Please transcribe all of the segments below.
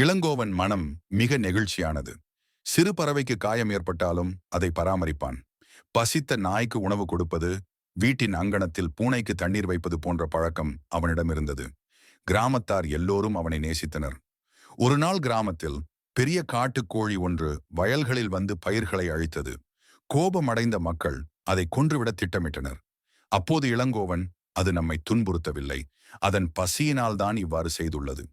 இளங்கோவன் மனம் மிக நெகிழ்ச்சியானது. சிறு பறவைக்கு காயம் ஏற்பட்டாலும் அதை பராமரிப்பான். பசித்த நாய்க்கு உணவு கொடுப்பது வீட்டின் அங்கணத்தில் பூனைக்கு தண்ணீர் வைப்பது போன்ற பழக்கம் அவனிடம் இருந்தது. கிராமத்தார் எல்லோரும் அவனை நேசித்தனர். ஒரு நாள் கிராமத்தில் பெரிய காட்டுக்கோழி ஒன்று வயல்களில் வந்து பயிர்களை அழித்தது. கோபமடைந்த மக்கள் அதை கொன்றுவிட திட்டமிட்டனர். அப்போது இளங்கோவன் அது நம்மை துன்புறுத்தவில்லை. அதன் பசியினால்தான் இவ்வாறு செய்துள்ளது.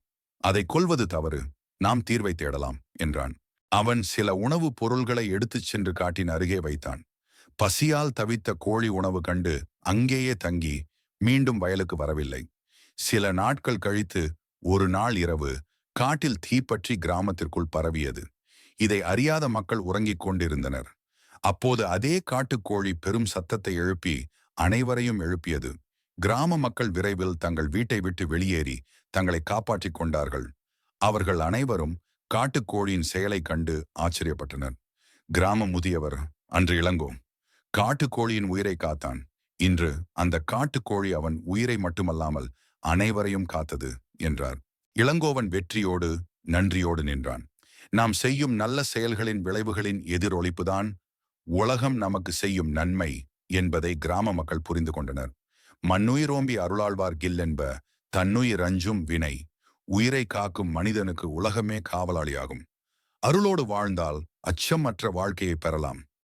அதை கொல்வது தவறு. நாம் தீர்வை தேடலாம் என்றான். அவன் சில உணவுப் பொருள்களை எடுத்துச் சென்று காட்டின் அருகே வைத்தான். பசியால் தவித்த கோழி உணவு கண்டு அங்கேயே தங்கி மீண்டும் வயலுக்கு வரவில்லை. சில நாட்கள் கழித்து ஒரு நாள் இரவு காட்டில் தீப்பற்றி கிராமத்திற்குள் பரவியது. இதை அறியாத மக்கள் உறங்கிக் கொண்டிருந்தனர். அப்போது அதே காட்டுக்கோழி பெரும் சத்தத்தை எழுப்பி அனைவரையும் எழுப்பியது. கிராம மக்கள் விரைவில் தங்கள் வீட்டை விட்டு வெளியேறி தங்களை காப்பாற்றிக் கொண்டார்கள். அவர்கள் அனைவரும் காட்டுக்கோழியின் செயலைக் கண்டு ஆச்சரியப்பட்டனர். கிராம முதியவர் அன்று இளங்கோ காட்டுக்கோழியின் உயிரை காத்தான். இன்று அந்த காட்டுக்கோழி அவன் உயிரை மட்டுமல்லாமல் அனைவரையும் காத்தது என்றார். இளங்கோவன் வெற்றியோடு நன்றியோடு நின்றான். நாம் செய்யும் நல்ல செயல்களின் விளைவுகளின் எதிரொலிப்புதான். உலகம் நமக்கு செய்யும் நன்மை என்பதை கிராம மக்கள் புரிந்து கொண்டனர். மண்ணுயிரோம்பி அருளாழ்வார் கில் என்ப தன்னுயிர் அஞ்சும் வினை உயிரை காக்கும் மனிதனுக்கு உலகமே காவலாளியாகும். அருளோடு வாழ்ந்தால் அச்சமற்ற வாழ்க்கையை பெறலாம்.